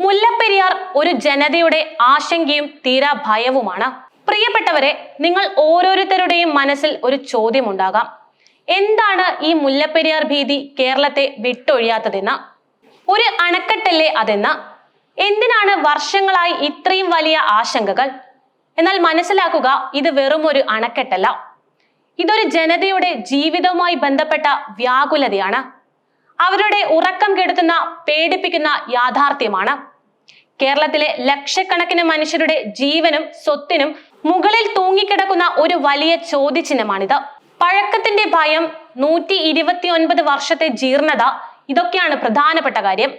മുല്ലപ്പെരിയാർ ഒരു ജനതയുടെ ആശങ്കയും തീരാ ഭയവുമാണ്. പ്രിയപ്പെട്ടവരെ നിങ്ങൾ ഓരോരുത്തരുടെയും മനസ്സിൽ ഒരു ചോദ്യമുണ്ടാകാം. എന്താണ് ഈ മുല്ലപ്പെരിയാർ ഭീതി കേരളത്തെ വിട്ടൊഴിയാത്തതെന്ന്? ഒരു അണക്കെട്ടല്ലേ അതെന്ന്? എന്തിനാണ് വർഷങ്ങളായി ഇത്രയും വലിയ ആശങ്കകൾ? എന്നാൽ മനസ്സിലാക്കുക ഇത് വെറും ഒരു അണക്കെട്ടല്ല. ഇതൊരു ജനതയുടെ ജീവിതവുമായി ബന്ധപ്പെട്ട വ്യാകുലതയാണ്. അവരുടെ ഉറക്കം കെടുത്തുന്ന പേടിപ്പിക്കുന്ന യാഥാർത്ഥ്യമാണ്. കേരളത്തിലെ ലക്ഷക്കണക്കിന് മനുഷ്യരുടെ ജീവനും സ്വത്തിനും മുകളിൽ തൂങ്ങിക്കിടക്കുന്ന ഒരു വലിയ ചോദ്യചിഹ്നമാണിത്. പഴക്കത്തിന്റെ ഭയം നൂറ്റി ഇരുപത്തി ഒൻപത് വർഷത്തെ ജീർണത ഇതൊക്കെയാണ് പ്രധാനപ്പെട്ട കാര്യം.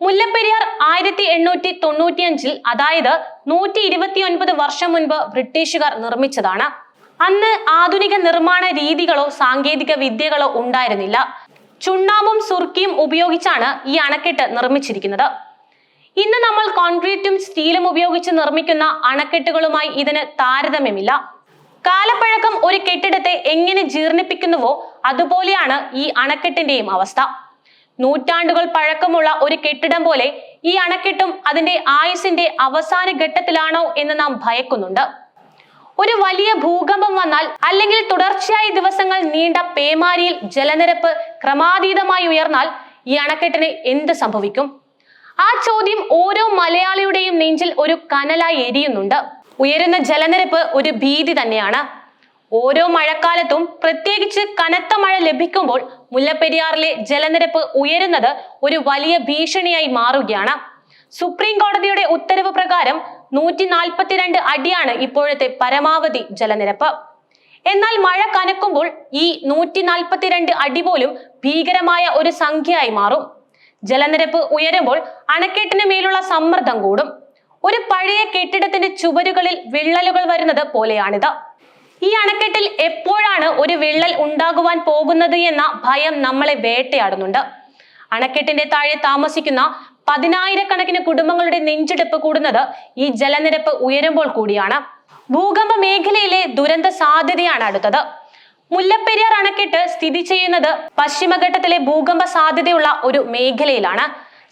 മുല്ലപ്പെരിയാർ ആയിരത്തി എണ്ണൂറ്റി തൊണ്ണൂറ്റിയഞ്ചിൽ അതായത് നൂറ്റി ഇരുപത്തി ഒൻപത് വർഷം മുൻപ് ബ്രിട്ടീഷുകാർ നിർമ്മിച്ചതാണ്. അന്ന് ആധുനിക നിർമ്മാണ രീതികളോ സാങ്കേതിക വിദ്യകളോ ഉണ്ടായിരുന്നില്ല. ചുണ്ണാമ്പും സുർക്കിയും ഉപയോഗിച്ചാണ് ഈ അണക്കെട്ട് നിർമ്മിച്ചിരിക്കുന്നത്. ഇന്ന് നമ്മൾ കോൺക്രീറ്റും സ്റ്റീലും ഉപയോഗിച്ച് നിർമ്മിക്കുന്ന അണക്കെട്ടുകളുമായി ഇതിന് താരതമ്യമില്ല. കാലപ്പഴക്കം ഒരു കെട്ടിടത്തെ എങ്ങനെ ജീർണിപ്പിക്കുന്നുവോ അതുപോലെയാണ് ഈ അണക്കെട്ടിന്റെയും അവസ്ഥ. നൂറ്റാണ്ടുകൾ പഴക്കമുള്ള ഒരു കെട്ടിടം പോലെ ഈ അണക്കെട്ടും അതിന്റെ ആയുസിന്റെ അവസാന ഘട്ടത്തിലാണോ എന്ന് നാം ഭയക്കുന്നുണ്ട്. ഒരു വലിയ ഭൂകമ്പം വന്നാൽ അല്ലെങ്കിൽ തുടർച്ചയായ ദിവസങ്ങൾ നീണ്ട പേമാരിയിൽ ജലനിരപ്പ് ക്രമാതീതമായി ഉയർന്നാൽ ഈ അണക്കെട്ടിന് എന്ത് സംഭവിക്കും? ആ ചോദ്യം ഓരോ മലയാളിയുടെയും നെഞ്ചിൽ ഒരു കനലായി എരിയുന്നുണ്ട്. ഉയരുന്ന ജലനിരപ്പ് ഒരു ഭീതി തന്നെയാണ്. ഓരോ മഴക്കാലത്തും പ്രത്യേകിച്ച് കനത്ത മഴ ലഭിക്കുമ്പോൾ മുല്ലപ്പെരിയാറിലെ ജലനിരപ്പ് ഉയരുന്നത് ഒരു വലിയ ഭീഷണിയായി മാറുകയാണ്. സുപ്രീം കോടതിയുടെ ഉത്തരവ് പ്രകാരം നൂറ്റി നാൽപ്പത്തിരണ്ട് അടിയാണ് ഇപ്പോഴത്തെ പരമാവധി ജലനിരപ്പ്. എന്നാൽ മഴ കനക്കുമ്പോൾ ഈ നൂറ്റി നാൽപ്പത്തിരണ്ട് അടി പോലും ഭീകരമായ ഒരു സംഖ്യയായി മാറും. ജലനിരപ്പ് ഉയരുമ്പോൾ അണക്കെട്ടിന് മേലുള്ള സമ്മർദ്ദം കൂടും. ഒരു പഴയ കെട്ടിടത്തിന്റെ ചുവരുകളിൽ വിള്ളലുകൾ വരുന്നത് പോലെയാണിത്. ഈ അണക്കെട്ടിൽ എപ്പോഴാണ് ഒരു വിള്ളൽ ഉണ്ടാകുവാൻ പോകുന്നത് എന്ന ഭയം നമ്മളെ വേട്ടയാടുന്നുണ്ട്. അണക്കെട്ടിന്റെ താഴെ താമസിക്കുന്ന പതിനായിരക്കണക്കിന് കുടുംബങ്ങളുടെ നെഞ്ചെടുപ്പ് കൂടുന്നത് ഈ ജലനിരപ്പ് ഉയരുമ്പോൾ കൂടിയാണ്. ഭൂകമ്പ മേഖലയിലെ ദുരന്ത സാധ്യതയാണ് അടുത്തത്. മുല്ലപ്പെരിയാർ അണക്കെട്ട് സ്ഥിതി ചെയ്യുന്നത് പശ്ചിമഘട്ടത്തിലെ ഭൂകമ്പ സാധ്യതയുള്ള ഒരു മേഖലയിലാണ്.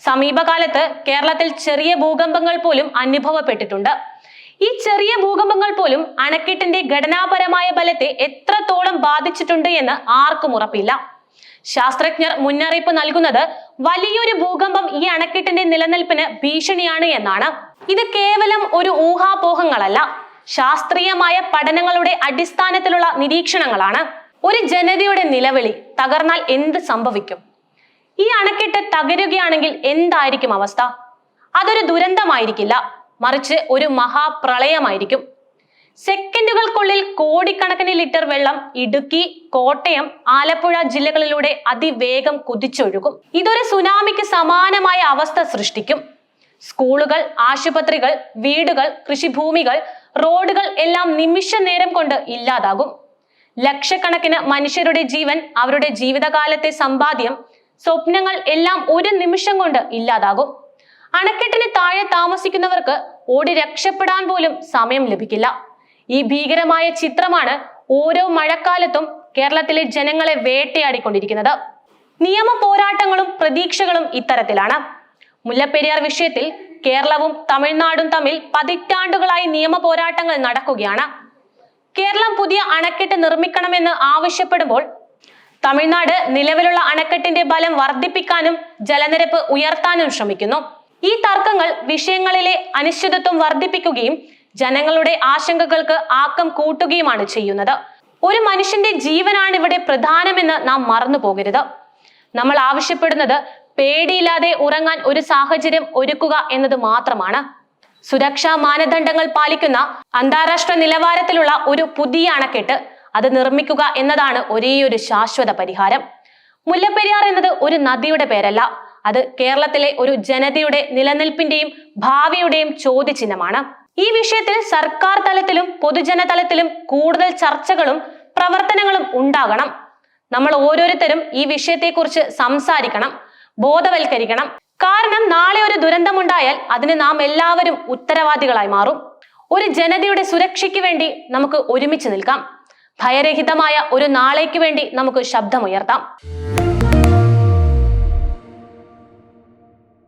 സമീപകാലത്ത് കേരളത്തിൽ ചെറിയ ഭൂകമ്പങ്ങൾ പോലും അനുഭവപ്പെട്ടിട്ടുണ്ട്. ഈ ചെറിയ ഭൂകമ്പങ്ങൾ പോലും അണക്കെട്ടിന്റെ ഘടനാപരമായ ബലത്തെ എത്രത്തോളം ബാധിച്ചിട്ടുണ്ട് എന്ന് ആർക്കും ഉറപ്പില്ല. ശാസ്ത്രജ്ഞർ മുന്നറിയിപ്പ് നൽകുന്നത് വലിയൊരു ഭൂകമ്പം ഈ അണക്കെട്ടിന്റെ നിലനിൽപ്പിന് ഭീഷണിയാണ് എന്നാണ്. ഇത് കേവലം ഒരു ഊഹാപോഹങ്ങളല്ല. ശാസ്ത്രീയമായ പഠനങ്ങളുടെ അടിസ്ഥാനത്തിലുള്ള നിരീക്ഷണങ്ങളാണ്. ഒരു ജനതയുടെ നിലവിളി തകർന്നാൽ എന്ത് സംഭവിക്കും? ഈ അണക്കെട്ട് തകരുകയാണെങ്കിൽ എന്തായിരിക്കും അവസ്ഥ? അതൊരു ദുരന്തമായിരിക്കില്ല. മറിച്ച് ഒരു മഹാപ്രളയമായിരിക്കും. സെക്കൻഡുകൾക്കുള്ളിൽ കോടിക്കണക്കിന് ലിറ്റർ വെള്ളം ഇടുക്കി കോട്ടയം ആലപ്പുഴ ജില്ലകളിലൂടെ അതിവേഗം കുതിച്ചൊഴുകും. ഇതൊരു സുനാമിക്ക് സമാനമായ അവസ്ഥ സൃഷ്ടിക്കും. സ്കൂളുകൾ ആശുപത്രികൾ വീടുകൾ കൃഷിഭൂമികൾ റോഡുകൾ എല്ലാം നിമിഷ നേരം കൊണ്ട് ഇല്ലാതാകും. ലക്ഷക്കണക്കിന് മനുഷ്യരുടെ ജീവൻ അവരുടെ ജീവിതകാലത്തെ സമ്പാദ്യം സ്വപ്നങ്ങൾ എല്ലാം ഒരു നിമിഷം കൊണ്ട് ഇല്ലാതാകും. അണക്കെട്ടിന് താഴെ താമസിക്കുന്നവർക്ക് ഓടി രക്ഷപ്പെടാൻ പോലും സമയം ലഭിക്കില്ല. ഈ ഭീകരമായ ചിത്രമാണ് ഓരോ മഴക്കാലത്തും കേരളത്തിലെ ജനങ്ങളെ വേട്ടയാടിക്കൊണ്ടിരിക്കുന്നത്. നിയമ പോരാട്ടങ്ങളും പ്രതീക്ഷകളും ഇത്തരത്തിലാണ്. മുല്ലപ്പെരിയാർ വിഷയത്തിൽ കേരളവും തമിഴ്നാടും തമ്മിൽ പതിറ്റാണ്ടുകളായി നിയമ പോരാട്ടങ്ങൾ നടക്കുകയാണ്. കേരളം പുതിയ അണക്കെട്ട് നിർമ്മിക്കണമെന്ന് ആവശ്യപ്പെടുമ്പോൾ തമിഴ്നാട് നിലവിലുള്ള അണക്കെട്ടിന്റെ ബലം വർദ്ധിപ്പിക്കാനും ജലനിരപ്പ് ഉയർത്താനും ശ്രമിക്കുന്നു. ഈ തർക്കങ്ങൾ വിഷയങ്ങളിലെ അനിശ്ചിതത്വം വർദ്ധിപ്പിക്കുകയും ജനങ്ങളുടെ ആശങ്കകൾക്ക് ആക്കം കൂട്ടുകയുമാണ് ചെയ്യുന്നത്. ഒരു മനുഷ്യന്റെ ജീവനാണ് ഇവിടെ പ്രധാനമെന്ന് നാം മറന്നു പോകരുത് നമ്മൾ ആവശ്യപ്പെടുന്നത് പേടിയില്ലാതെ ഉറങ്ങാൻ ഒരു സാഹചര്യം ഒരുക്കുക എന്നത് മാത്രമാണ്. സുരക്ഷാ മാനദണ്ഡങ്ങൾ പാലിക്കുന്ന അന്താരാഷ്ട്ര നിലവാരത്തിലുള്ള ഒരു പുതിയ അണക്കെട്ട് അത് നിർമ്മിക്കുക എന്നതാണ് ഒരേയൊരു ശാശ്വത പരിഹാരം. മുല്ലപ്പെരിയാർ എന്നത് ഒരു നദിയുടെ പേരല്ല. അത് കേരളത്തിലെ ഒരു ജനതയുടെ നിലനിൽപ്പിന്റെയും ഭാവിയുടെയും ചോദ്യചിഹ്നമാണ്. ഈ വിഷയത്തിൽ സർക്കാർ തലത്തിലും പൊതുജന തലത്തിലും കൂടുതൽ ചർച്ചകളും പ്രവർത്തനങ്ങളും ഉണ്ടാകണം. നമ്മൾ ഓരോരുത്തരും ഈ വിഷയത്തെക്കുറിച്ച് സംസാരിക്കണം. ബോധവൽക്കരിക്കണം. കാരണം നാളെ ഒരു ദുരന്തമുണ്ടായാൽ അതിന് നാം എല്ലാവരും ഉത്തരവാദികളായി മാറും. ഒരു ജനതയുടെ സുരക്ഷയ്ക്ക് വേണ്ടി നമുക്ക് ഒരുമിച്ച് നിൽക്കാം. ഭയരഹിതമായ ഒരു നാളേക്ക് വേണ്ടി നമുക്ക് ശബ്ദമുയർത്താം.